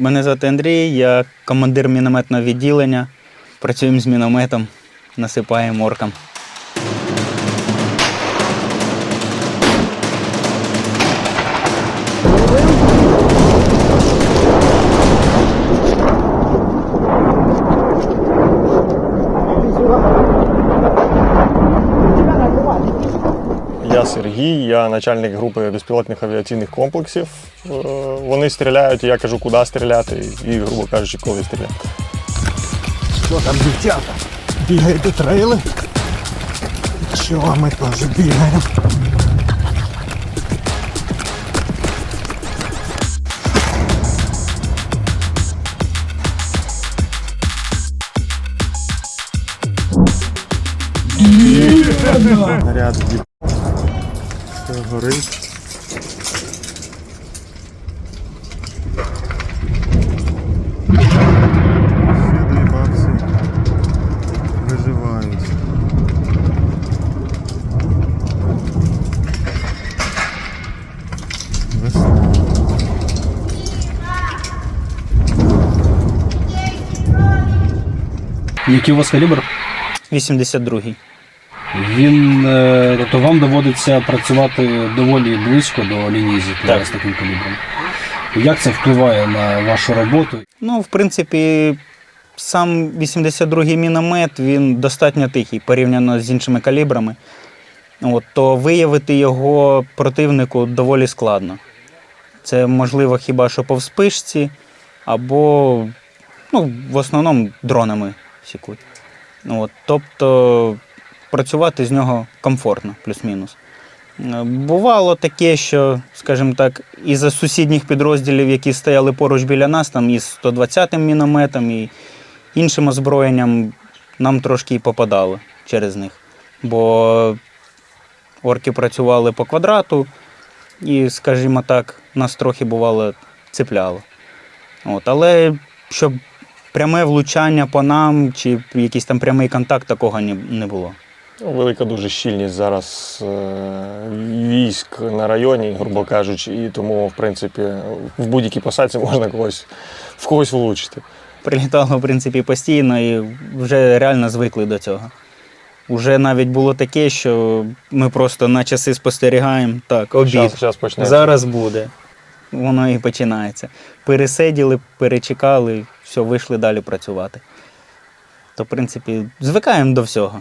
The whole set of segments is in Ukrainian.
Мене звати Андрій, я командир мінометного відділення. Працюємо з мінометом, насипаємо оркам. Я начальник групи безпілотних авіаційних комплексів. Е, Вони стріляють, і я кажу, куди стріляти, і, грубо кажучи, коли стріляти. Що там, дівчата? Бігаєте трейли? Що ми теж бігаємо? Наряд горить. Який у вас калібр? 82-й. Він, е, тобто вам доводиться працювати доволі близько до лінії зіткнення Так. з таким калібром. Як це впливає на вашу роботу? Ну, в принципі, сам 82-й міномет він достатньо тихий порівняно з іншими калібрами. От, то виявити його противнику доволі складно. Це можливо хіба що по вспишці, або ну, в основному дронами сікуть. От, тобто працювати з нього комфортно, плюс-мінус. Е, Бувало таке, що, скажімо так, із-за сусідніх підрозділів, які стояли поруч біля нас, там із 120-м мінометом і іншим озброєнням, нам трошки і попадало через них. Бо орки працювали по квадрату, і, скажімо так, нас трохи бувало цепляло. От, але щоб пряме влучання по нам чи якийсь там прямий контакт, такого не було. Ну, Велика дуже щільність зараз е, військ на районі, грубо кажучи, і тому, в принципі, в будь-якій посадці можна когось в когось влучити. Прилітало, в принципі, постійно і вже реально звикли до цього. Уже навіть було таке, що ми просто на часи спостерігаємо, так, обід. Зараз почнеться. Зараз буде. Воно і починається. Пересиділи, перечекали, все, вийшли далі працювати. То, в принципі, звикаємо до всього,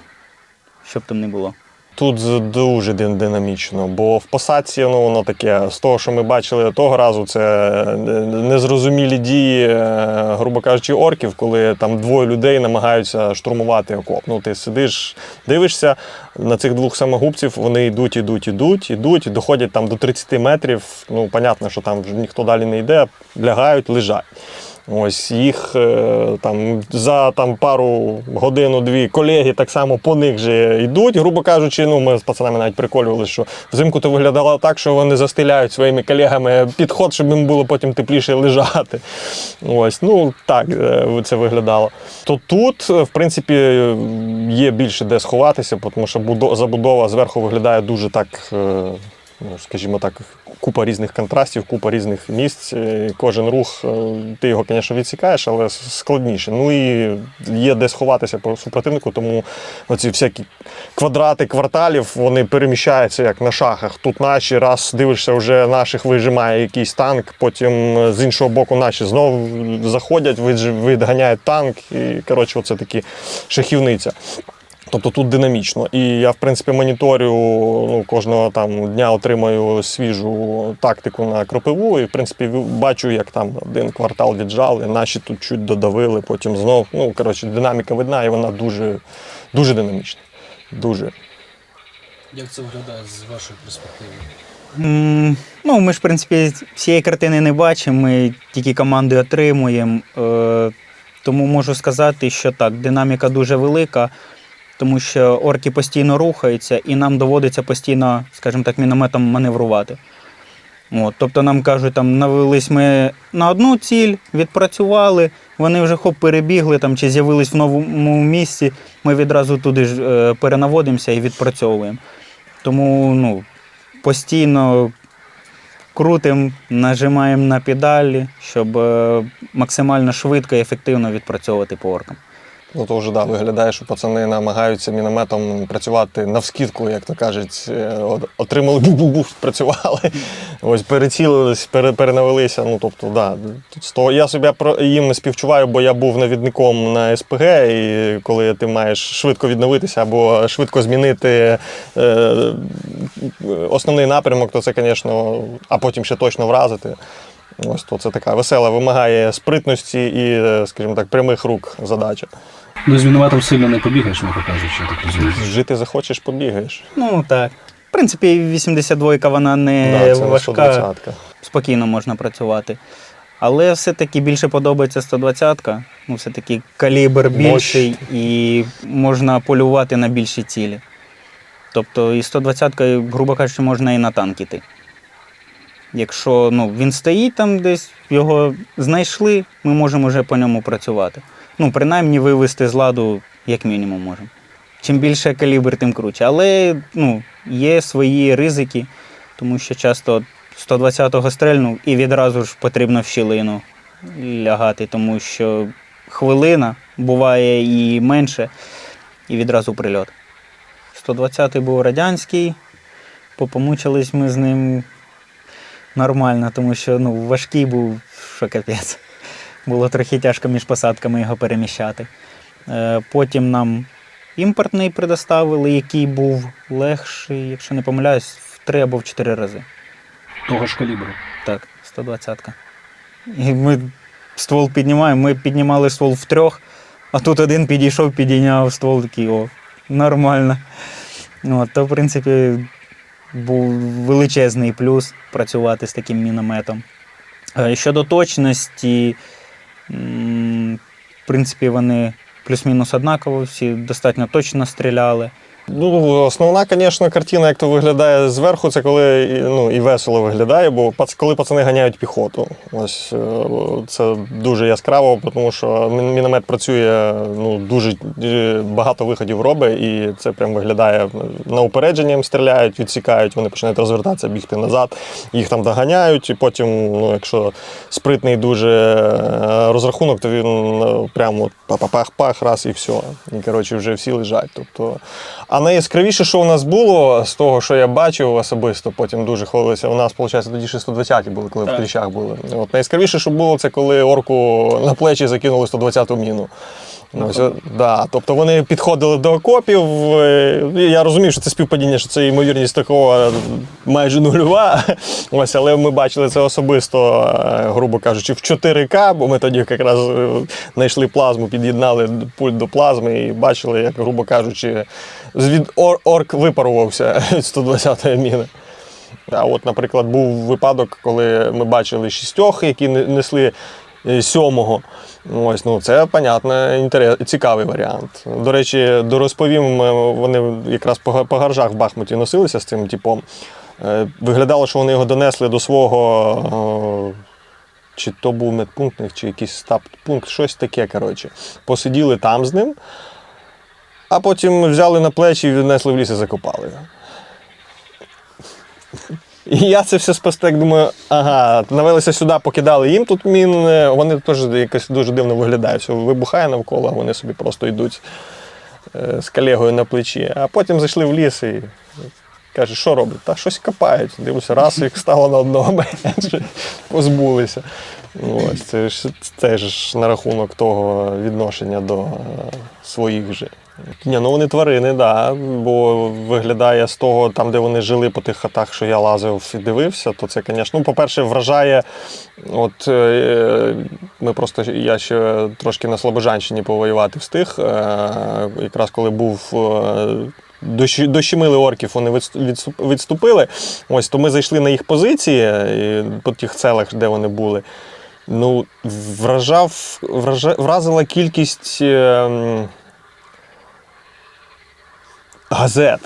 щоб там не було. Тут дуже динамічно, бо в посадці ну, воно таке, з того, що ми бачили того разу, це е, незрозумілі дії, е, грубо кажучи, орків, коли там двоє людей намагаються штурмувати окоп. Ну, ти сидиш, дивишся на цих двох самогубців, вони йдуть, ідуть, ідуть, ідуть, доходять там до 30 метрів. Ну, понятно, що там вже ніхто далі не йде, лягають, лежать. Ось їх е, там за там пару годину-дві колеги так само по них же йдуть. Грубо кажучи, ну ми з пацанами навіть приколювали, що взимку то виглядало так, що вони застеляють своїми колегами підход, щоб їм було потім тепліше лежати. Ось, ну так е, це виглядало. То тут, е, в принципі, є більше де сховатися, тому що будо- забудова зверху виглядає дуже так. Ну, скажімо так, купа різних контрастів, купа різних місць. е, Кожен рух, е, ти його, звісно, відсікаєш, але складніше. Ну і є де сховатися по супротивнику, тому оці всякі квадрати кварталів вони переміщаються як на шахах. Тут наші, раз дивишся, вже наших вижимає якийсь танк, потім е, з іншого боку наші знову заходять, відганяють танк. І коротше, оце такі шахівниця. Тобто тут динамічно. І я, в принципі, моніторю ну, кожного там дня отримую свіжу тактику на кропиву. І, в принципі, бачу, як там один квартал віджали, наші тут чуть додавили, потім знов. Ну, коротше, динаміка видна, і вона дуже, дуже динамічна. Дуже. Як це виглядає з вашої перспективи? М, Ну, ми ж, в принципі, всієї картини не бачимо, ми тільки команди отримуємо. Е, Тому можу сказати, що так, динаміка дуже велика, тому що орки постійно рухаються, і нам доводиться постійно, скажімо так, мінометом маневрувати. От, тобто нам кажуть, там навелись ми на одну ціль, відпрацювали, вони вже хоп перебігли там, чи з'явились в новому місці, ми відразу туди ж е, перенаводимося і відпрацьовуємо. Тому ну, постійно крутимо, нажимаємо на педалі, щоб е, максимально швидко і ефективно відпрацьовувати по оркам. Ну то вже да, виглядає, що пацани намагаються мінометом працювати навскідку, як то кажуть, е, отримали бух-бух-бух, працювали. Ось перецілились, пере, перенавелися. Ну тобто, да, того- я себе про їм співчуваю, бо я був навідником на СПГ, і коли ти маєш швидко відновитися або швидко змінити е, основний напрямок, то це, звісно, а потім ще точно вразити. Ось то це така весела, вимагає спритності і, е, скажімо так, прямих рук задача. Ну, з мінометом сильно не побігаєш, м'яко кажучи, я так розумію. Жити захочеш, побігаєш. Ну так. В принципі, 82 вона не Да, це не важка, 120-ка. спокійно можна працювати. Але все-таки більше подобається 120-ка. Ну, все-таки калібр більший і можна полювати на більші цілі. Тобто і 120-кою, грубо кажучи, можна і на танк іти. Якщо ну, він стоїть там десь, його знайшли, ми можемо вже по ньому працювати. Ну, принаймні вивести з ладу, як мінімум, можемо. Чим більше калібр, тим круче. Але ну, є свої ризики, тому що часто 120-го стрельнув і відразу ж потрібно в щілину лягати, тому що хвилина буває і менше, і відразу прильот. 120-й був радянський, попомучились ми з ним нормально, тому що ну, важкий був, що капець. Було трохи тяжко між посадками його переміщати. Е, Потім нам імпортний предоставили, який був легший, якщо не помиляюсь, в три або в чотири рази. Того ж калібру. Так, 120-ка. І ми ствол піднімаємо, ми піднімали ствол в трьох, а тут один підійшов, підійняв ствол такий, о, нормально. От, то, в принципі, був величезний плюс працювати з таким мінометом. Е, Щодо точності, в принципі, вони плюс-мінус однаково, всі достатньо точно стріляли. Ну, основна, звісно, картина, як то виглядає зверху, це коли ну, і весело виглядає, бо коли пацани ганяють піхоту. Ось е, це дуже яскраво, тому що міномет працює ну, дуже е, багато виходів робить, і це прям виглядає на упередження стріляють, відсікають, вони починають розвертатися, бігти назад, їх там доганяють, і потім, ну, якщо спритний дуже е, розрахунок, то він е, прямо пах-пах-пах, раз і все. І коротше вже всі лежать. Тобто, а найяскравіше, що у нас було з того, що я бачив особисто, потім дуже хвалилися. У нас, виходить, тоді ще 120 були, коли в кліщах були. От найяскравіше, що було, це коли орку на плечі закинули 120-ту міну. Ось, да. Тобто вони підходили до окопів. е, Я розумів, що це співпадіння, що це ймовірність такого майже нульова. Ось, але ми бачили це особисто, е, грубо кажучи, в 4К, бо ми тоді якраз е, знайшли плазму, під'єднали пульт до плазми і бачили, як, грубо кажучи, звід орк випарувався від 120-ї міни. А от, наприклад, був випадок, коли ми бачили шістьох, які не- несли е, сьомого. Ось, ну це, понятно, інтерес, цікавий варіант. До речі, дорозповім, вони якраз по, га- по гаражах в Бахмуті носилися з цим типом. Е, Виглядало, що вони його донесли до свого. е, Чи то був медпункт, чи якийсь стаб-пункт, щось таке. коротше. Посиділи там з ним, а потім взяли на плечі і віднесли в ліс і закопали. І я це все спостеріг, думаю, ага, навелися сюди, покидали їм тут мін. Вони теж якось дуже дивно виглядають. Вибухає навколо, вони собі просто йдуть е, з колегою на плечі. А потім зайшли в ліс і каже, що роблять? Та щось копають. Дивлюся, раз їх стало на одного, менше, позбулися. Ось, це ж це ж на рахунок того відношення до е, своїх же. Ні, ну вони тварини, да, бо виглядає з того, там, де вони жили по тих хатах, що я лазив і дивився, то це, звісно, ну, по-перше, вражає. От е, ми просто я ще трошки на Слобожанщині повоювати встиг. Е, якраз коли був. Дощ- Дощемили орків, вони відступ- відступ- відступили. Ось то ми зайшли на їх позиції по тих селах, де вони були. Ну, вражав, вража, вразила кількість е, газет.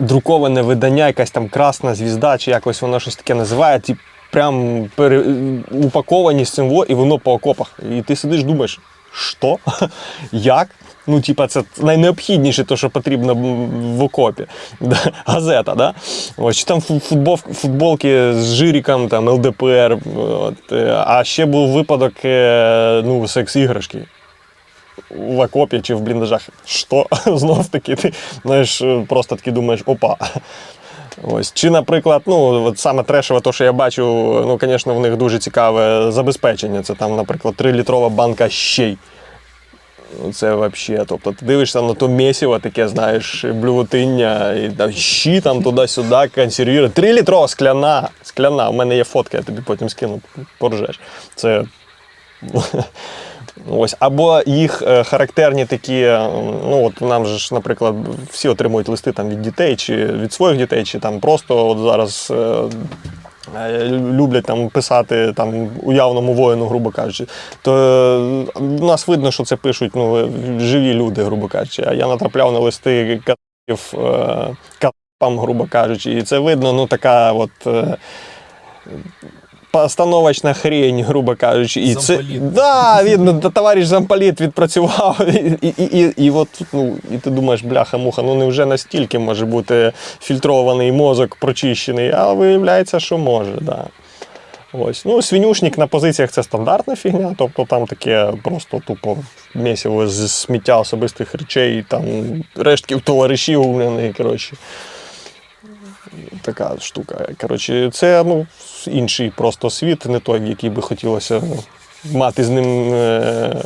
Друковане видання, якась там красна звізда, чи якось воно щось таке називає. Ті прям пере, упаковані з цим і воно по окопах. І ти сидиш, думаєш, що? Як? Ну, типа, це найнеобхідніше, те, що потрібно в окопі. Газета, да? Ось, чи там футбол, футболки з жиріком, там, ЛДПР. От. е, А ще був випадок е, ну, секс-іграшки в окопі чи в бліндажах. Що? Знов таки, ти знаєш, просто таки думаєш, опа. Ось. Чи, наприклад, ну, от саме трешове, то, що я бачу, ну, звісно, в них дуже цікаве забезпечення. Це там, наприклад, 3-літрова банка щей. Ну, Це взагалі. Тобто ти дивишся на то місіво, таке, знаєш, блювотиння, і там щі там туди-сюди, консервірує. Трилітрова скляна. Скляна. У мене є фотка, я тобі потім скину, поржеш. Це. Ось, або їх е, характерні такі, е, ну от нам же ж, наприклад, всі отримують листи там від дітей, чи від своїх дітей, чи там просто от зараз е, люблять там писати там уявному воїну, грубо кажучи. То у нас видно, що це пишуть ну, живі люди, грубо кажучи. А я натрапляв на листи катів катам, грубо кажучи, і це видно, ну така от. Постановочна хрень, грубо кажучи. І це, да, він, товариш замполіт відпрацював. І, і, і, і, от, ну, і ти думаєш, бляха-муха, ну невже настільки може бути фільтрований мозок, прочищений, а виявляється, що може. Да. Ось. Ну, свинюшник на позиціях це стандартна фігня, тобто там таке просто тупо місиво з сміття особистих речей, там рештків товаришів, коротше така штука. Коротше, це ну, інший просто світ, не той, який би хотілося мати з ним е,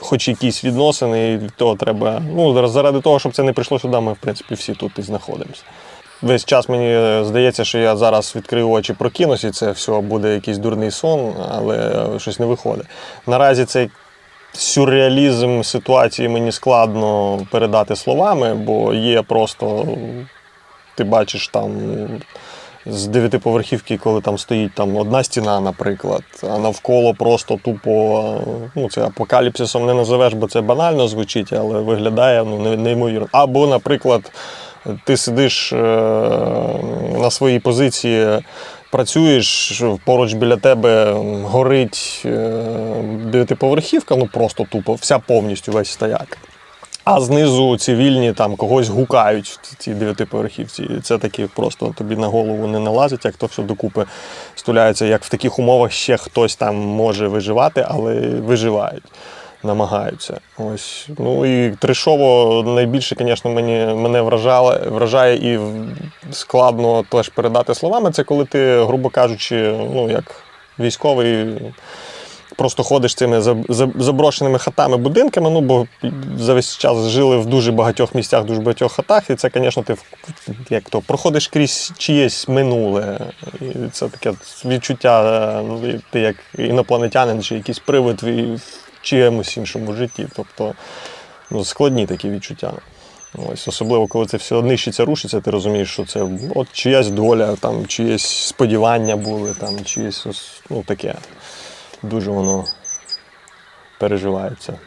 хоч якісь відносини, і від того треба. Ну, заради того, щоб це не прийшло сюди, ми, в принципі, всі тут і знаходимося. Весь час мені здається, що я зараз відкрию очі, прокинусь, і це все буде якийсь дурний сон, але щось не виходить. Наразі цей сюрреалізм ситуації мені складно передати словами, бо є просто ти бачиш там з дев'ятиповерхівки, коли там стоїть там одна стіна, наприклад, а навколо просто тупо, ну це апокаліпсисом не називеш, бо це банально звучить, але виглядає ну, неймовірно. Або, наприклад, ти сидиш е, на своїй позиції. Працюєш поруч біля тебе горить е, дев'ятиповерхівка, ну просто тупо, вся повністю весь стояк. А знизу цивільні там когось гукають ці дев'ятиповерхівці. Це таки просто тобі на голову не налазить, як то все докупи стуляється. Як в таких умовах ще хтось там може виживати, але виживають, намагаються. Ось. Ну і трешово найбільше, звісно, мені, мене вражало, вражає і складно теж передати словами. Це коли ти, грубо кажучи, ну як військовий просто ходиш цими заб- заб- заброшеними хатами, будинками, ну бо за весь час жили в дуже багатьох місцях, дуже багатьох хатах, і це, звісно, ти як то проходиш крізь чиєсь минуле. І це таке відчуття, ну, ти як інопланетянин чи якийсь привид в чиємусь іншому житті. Тобто ну, складні такі відчуття. Ось, особливо, коли це все нищиться, рушиться, ти розумієш, що це от чиясь доля, там, чиєсь сподівання були, там, чиєсь ну, таке дуже воно переживається.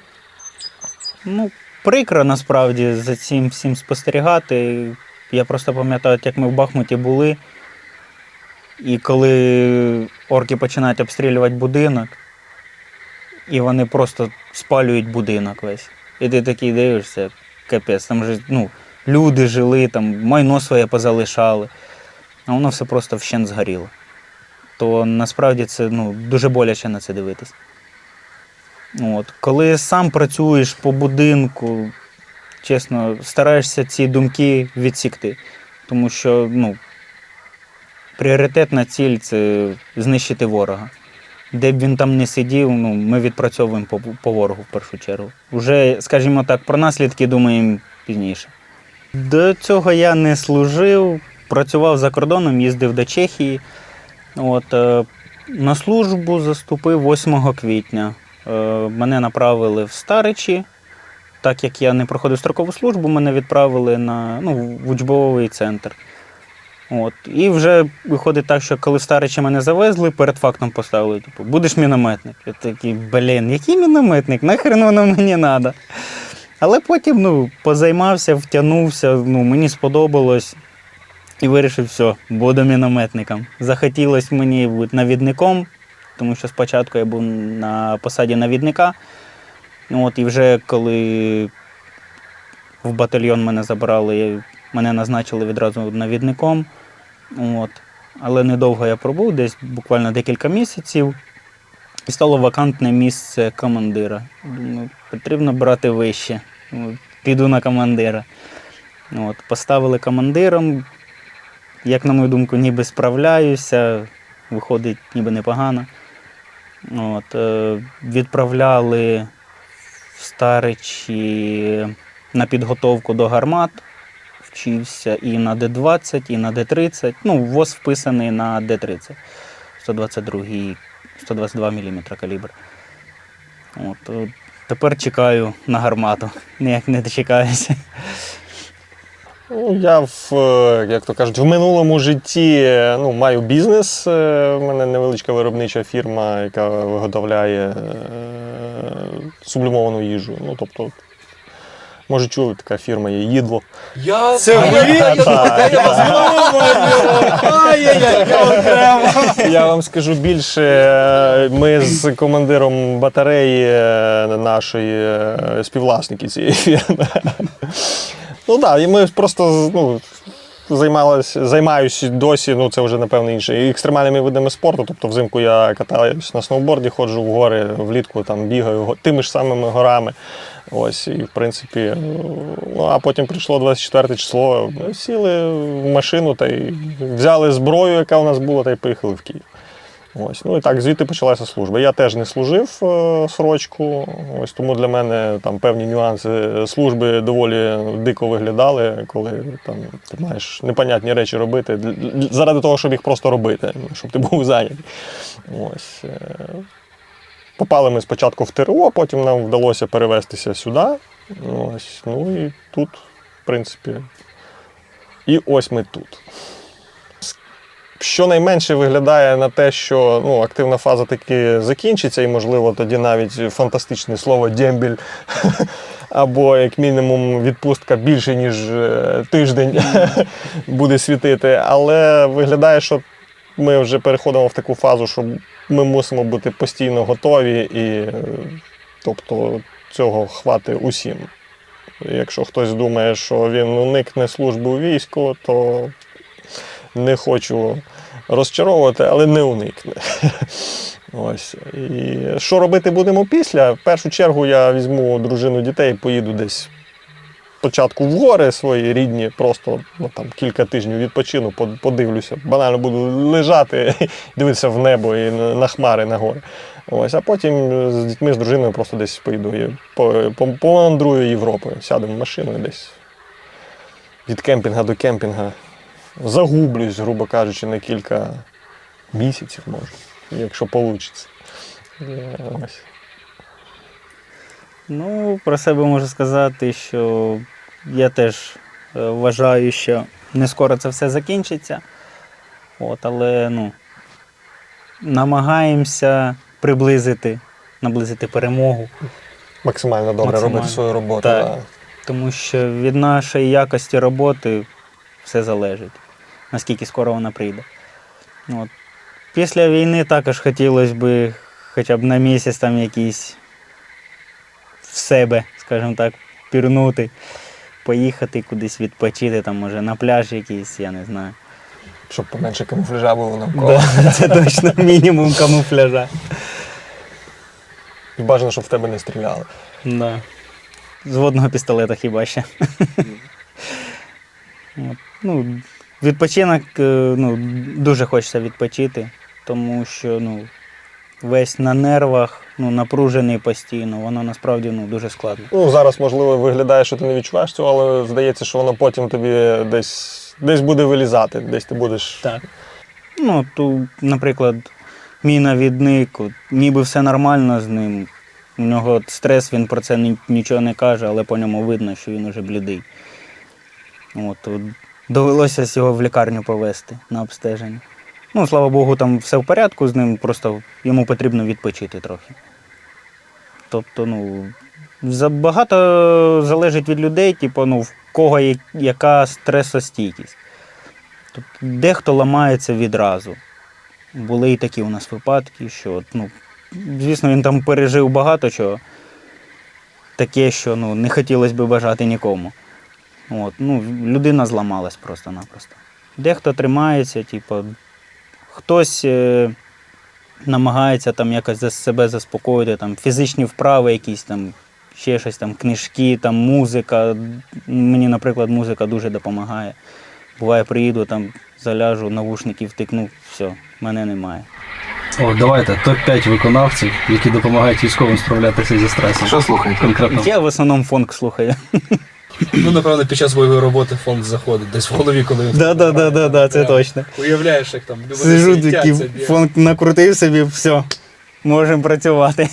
Ну, прикро насправді за цим всім спостерігати. Я просто пам'ятаю, як ми в Бахмуті були, і коли орки починають обстрілювати будинок, і вони просто спалюють будинок весь. І ти такий дивишся, капець, там же ну, люди жили, там майно своє позалишали, а воно все просто вщент згоріло. То насправді це ну, дуже боляче на це дивитись. От. Коли сам працюєш по будинку, чесно, стараєшся ці думки відсікти. Тому що ну, пріоритетна ціль це знищити ворога. Де б він там не сидів, ну, ми відпрацьовуємо по, по ворогу в першу чергу. Уже, скажімо так, про наслідки думаємо пізніше. До цього я не служив, працював за кордоном, їздив до Чехії. От, е, на службу заступив 8 квітня. Е, мене направили в Старичі. Так як я не проходив строкову службу, мене відправили на ну, в учбовий центр. От. І вже виходить так, що коли Старичі мене завезли, перед фактом поставили, типу, будеш мінометник. Я такий, блін, який мінометник? Нахрен воно мені треба. Але потім ну, позаймався, втягнувся, ну, мені сподобалось і вирішив, все, буду мінометником. Захотілося мені бути навідником, тому що спочатку я був на посаді навідника. Ну, От, і вже коли в батальйон мене забрали, мене назначили відразу навідником. От. Але недовго я пробув, десь буквально декілька місяців. І стало вакантне місце командира. Думаю, потрібно брати вище. От, Піду на командира. От, поставили командиром. Як, на мою думку, ніби справляюся, виходить ніби непогано. От, е, відправляли в Старичі на підготовку до гармат. Вчився і на Д-20, і на Д-30. Ну, ВОЗ вписаний на Д-30. 122, 122 мм калібр. От, е, тепер чекаю на гармату. Ніяк не дочекаюся. Я в, е, як то кажуть, в минулому житті е, ну, маю бізнес. Е, У мене невеличка виробнича фірма, яка виготовляє е, сублімовану їжу. Ну, тобто, може, чули, така фірма є їдло. Я Це я- вам скажу більше, е, ми з командиром батареї е, нашої е, співвласники цієї фірми. Ну так, да, і ми просто ну, займалися, займаюся досі, ну це вже напевно інше. Екстремальними видами спорту. Тобто взимку я катаюсь на сноуборді, ходжу в гори, влітку там бігаю тими ж самими горами. Ось, і в принципі, ну а потім прийшло 24 число. Ми сіли в машину та й взяли зброю, яка у нас була, та й поїхали в Київ. Ось, ну і так, звідти почалася служба. Я теж не служив е, срочку, ось тому для мене там певні нюанси служби доволі дико виглядали, коли там ти маєш непонятні речі робити заради того, щоб їх просто робити, щоб ти був зайнятий. Ось. е, Попали ми спочатку в ТРО, потім нам вдалося перевестися сюди. Ось, ну і тут, в принципі, і ось ми тут. Щонайменше виглядає на те, що ну, активна фаза таки закінчиться, і, можливо, тоді навіть фантастичне слово дембіль або, як мінімум, відпустка більше, ніж е, тиждень буде світити. Але виглядає, що ми вже переходимо в таку фазу, що ми мусимо бути постійно готові, і е, тобто цього хватить усім. Якщо хтось думає, що він уникне служби у війську, то не хочу розчаровувати, але не уникне. Ось. І що робити будемо після? В першу чергу я візьму дружину дітей, поїду десь спочатку в гори свої рідні, просто ну, там, кілька тижнів відпочину, подивлюся. Банально буду лежати, дивитися в небо і на хмари на гори. Ось, а потім з дітьми, з дружиною просто десь поїду і по, по, помандрую Європою. Сядемо в машину і десь від кемпінга до кемпінга загублюсь, грубо кажучи, на кілька місяців, може, якщо вийде. Ось. Ну, про себе можу сказати, що я теж е, вважаю, що не скоро це все закінчиться. От, але ну, намагаємося приблизити, наблизити перемогу, Максимально добре Максимально. робити свою роботу. Так. Да. тому що від нашої якості роботи все залежить, наскільки скоро вона прийде. От. Після війни також хотілося б хоча б на місяць там якийсь в себе, скажімо так, пірнути, поїхати кудись відпочити, там, може, на пляж якийсь, я не знаю. Щоб поменше камуфляжа було навколо. Да, це точно мінімум камуфляжа. І бажано, щоб в тебе не стріляли. Да. З водного пістолета хіба ще. От. Ну, відпочинок е, ну, дуже хочеться відпочити, тому що ну, весь на нервах, ну, напружений постійно, воно насправді ну, дуже складно. Ну, зараз, можливо, виглядає, що ти не відчуваєш цього, але здається, що воно потім тобі десь, десь буде вилізати, десь ти будеш. Так. Ну, то, наприклад, мій навідник, от, ніби все нормально з ним. У нього от стрес, він про це нічого не каже, але по ньому видно, що він уже блідий. От, от, довелося його в лікарню повезти на обстеження. Ну, слава Богу, там все в порядку з ним, просто йому потрібно відпочити трохи. Тобто, ну, забагато залежить від людей, типу, ну, в кого яка стресостійкість. Тобто, дехто ламається відразу. Були і такі у нас випадки, що, ну, звісно, він там пережив багато чого. таке, що ну, не хотілося б бажати нікому. От, ну, людина зламалась просто-напросто. Дехто тримається, типу, хтось е, намагається там якось за себе заспокоїти, там, фізичні вправи якісь там, ще щось там, книжки, там, музика. Мені, наприклад, музика дуже допомагає. Буває, приїду, там, заляжу, навушники втикну, все, мене немає. О, давайте топ-5 виконавців, які допомагають військовим справлятися зі стресом. Що слухаєте? Конкретно. Я в основному фонк слухаю. Ну, напевно, під час бойової роботи фонд заходить десь в голові, коли він Да, да, да, да, да, це точно. уявляєш, як там Сижу такий, фонд накрутив собі, все, можемо працювати.